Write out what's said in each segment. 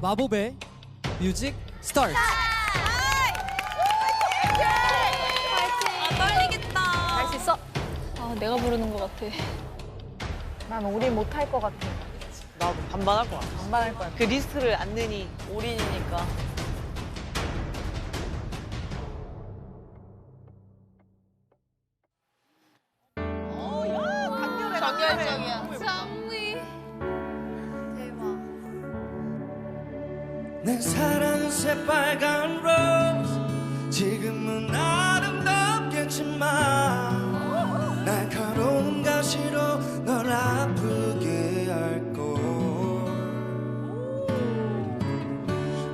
마법의 뮤직 스타트. 아 떨리겠다. 할수 있어. 아, 내가 부르는 것 같아. 난 올인 못할 것 같아. 나도 반반할 것 같아. 반반할 거야. 그 리스트를 안 넣으니 올인이니까. 정열적이야. 내 사랑은 새빨간 로즈 지금은 아름답겠지만 날카로운 가시로 널 아프게 할걸.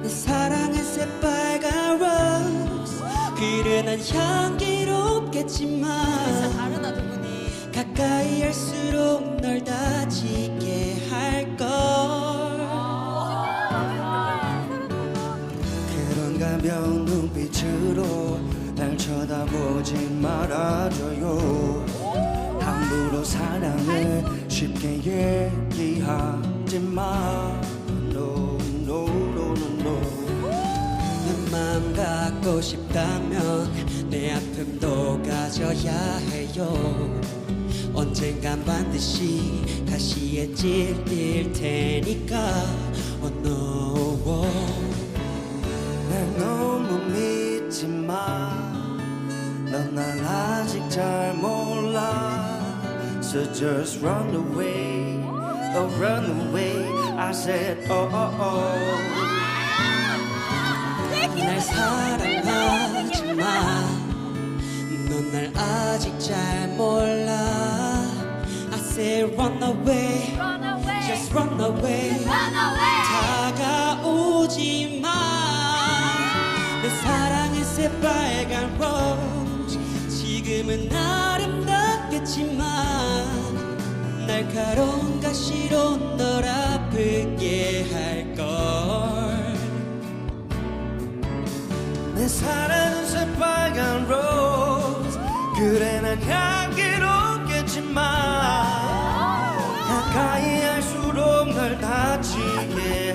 내 사랑은 새빨간 로즈 그래 난 향기롭겠지만. 가까이 할수록 널 다치 가벼운 눈빛으로 날 쳐다보지 말아줘요. 함부로 사랑을 쉽게 얘기하지 마. No, no, no, no, no. 내 마음 갖고 싶다면 내 아픔도 가져야 해요. 언젠간 반드시 가시에 찔릴 테니까. Oh no 믿지 마넌 날 아직 잘 몰라 So just run away Oh run away I said oh oh oh 날 사랑하지만 넌 날 아직 잘 몰라 I said run away Just run away 사랑의 새빨간 로즈 지금은 아름답겠지만 날카로운 가시로 널 아프게 할걸. 내 사랑은 새빨간 로즈 그래 난 향기롭겠지만 가까이 할수록 널 다치게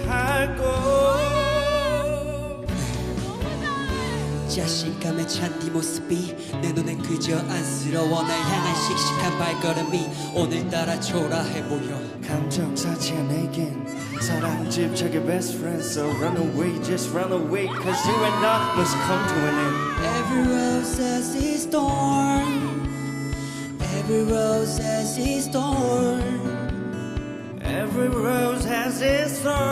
자신감에 찬 네 모습이 내 눈엔 그저 안쓰러워 날 향한 씩씩한 발걸음이 오늘따라 초라해 보여 감정 자체가 내겐 사랑 집착의 best friend So run away, just run away Cause you and I must come to an end Every rose has its thorn Every rose has its thorn Every rose has its thorn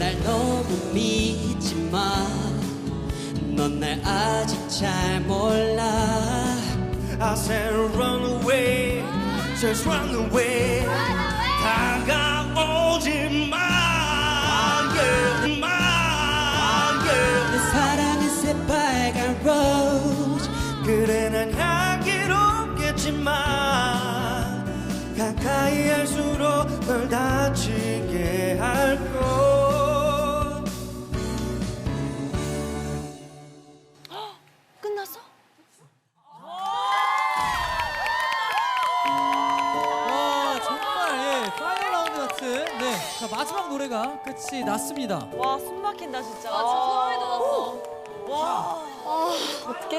날 너무 믿지 마. 넌 날 아직 잘 몰라. I said run away, just run away. 다가오지 마, yeah, 마, yeah. 내 사랑은 새빨간 rose. 그래 난 향기롭겠지만 가까이 할수록 널 다치 네. 자 마지막 노래가 끝이 났습니다. 와 숨 막힌다 진짜. 아, 진짜 소름이 돋았어. 와. 어떡해.